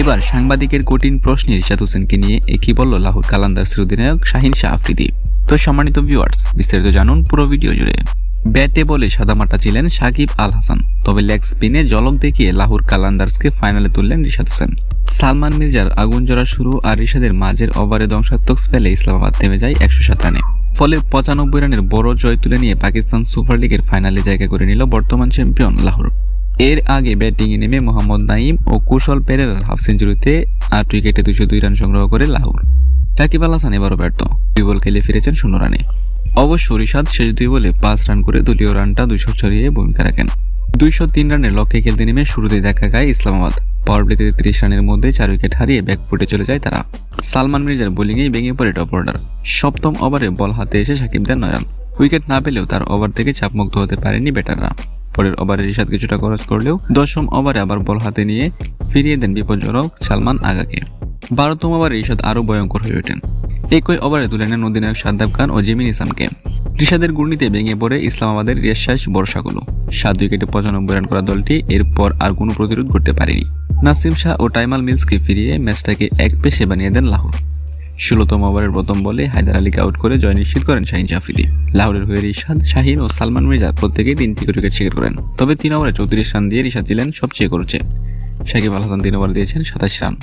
এবার সাংবাদিকের কঠিন প্রশ্নে রিশাদ হোসেনকে নিয়ে একই বলল লাহোর কালান্দার্সের অধিনায়ক শাহিন শাহ আফ্রিদি। তো সম্মানিত ভিউয়ার্স বিস্তারিত জানুন পুরো ভিডিও জুড়ে। ব্যাটে বলে সাদামাটা ছিলেন সাকিব আল হাসান, তবে লেগ স্পিনে জলক দেখিয়ে লাহোর কালান্দার্সকে ফাইনালে তুললেন রিশাদ হোসেন। সালমান মির্জার আগুন জড়া শুরু আর রিশাদের মাঝের ওভারে ধ্বংসাত্মক স্পেলে ইসলামাবাদ থেমে যায় একশো সাত রানে। ফলে পঁচানব্বই রানের বড় জয় তুলে নিয়ে পাকিস্তান সুপার লিগের ফাইনালে জায়গা করে নিল বর্তমান চ্যাম্পিয়ন লাহোর। এর আগে ব্যাটিংয়ে নেমে মোহাম্মদ নাইম ও কুশল পেরেরার হাফ সেঞ্চুরিতে আট উইকেটে দুশো দুই রান সংগ্রহ করে লাহোর। সাকিব আল হাসান এবারও ব্যর্থ। দুই বল খেলে ফিরেছেন শূন্য রানে। অবশ্য রিশাদ শেষ দুই বলে পাঁচ রান করে দলীয় রানটা দুইশো ছড়িয়ে ভূমিকা রাখেন। দুইশো তিন রানের লক্ষ্যে খেলতে নেমে শুরুতে দেখা গায় ইসলামাবাদ। পাওয়ার তিরিশ রানের মধ্যে চার উইকেট হারিয়ে ব্যাকফুটে চলে যায় তারা। সালমান মির্জার বোলিংয়েই ভেঙে পড়ে টপ অর্ডার সপ্তম ওভারে বল হাতে এসে সাকিব দেন নয় রান। উইকেট না পেলেও তার ওভার থেকে চাপমুক্ত হতে পারেনি ব্যাটাররা। পরের ওভারে রিশাদ কিছুটা খরচ করলেও দশম ওভারে আবার বল হাতে নিয়ে ফিরিয়ে দেন বিপজ্জনক সালমান আগাকে। বারোতম ওভারে রিশাদ আরও ভয়ঙ্কর হয়ে ওঠেন। একই ওভারে তুলে নেন অধিনায়ক সাদ্দাব খান ও জিমিন ইসলামকে রিশাদের গুর্নিতে ভেঙে পড়ে ইসলামাবাদের রেশাস বর্ষাগুলো। সাত উইকেটে পঁচানব্বই রান করা দলটি এরপর আর কোনো প্রতিরোধ করতে পারেনি। নাসিম শাহ ও টাইমাল মিলসকে ফিরিয়ে ম্যাচটাকে এক পেশে বানিয়ে দেন লাহোর। ষোলোতম ওভারের প্রথম বলে হায়দার আলীকে আউট করে জয় নিশ্চিত করেন শাহিন জাফরিদি। লাহোরের হয়ে রিশাদ, শাহিন ও সালমান মির্জা প্রত্যেকেই তিনটি উইকেট শিকার করেন। তবে তিন ওভারে চৌত্রিশ রান দিয়ে রিশাদ ছিলেন সবচেয়ে করছে। সাকিব আল হাসান তিন ওভার দিয়েছেন সাতাশ রান।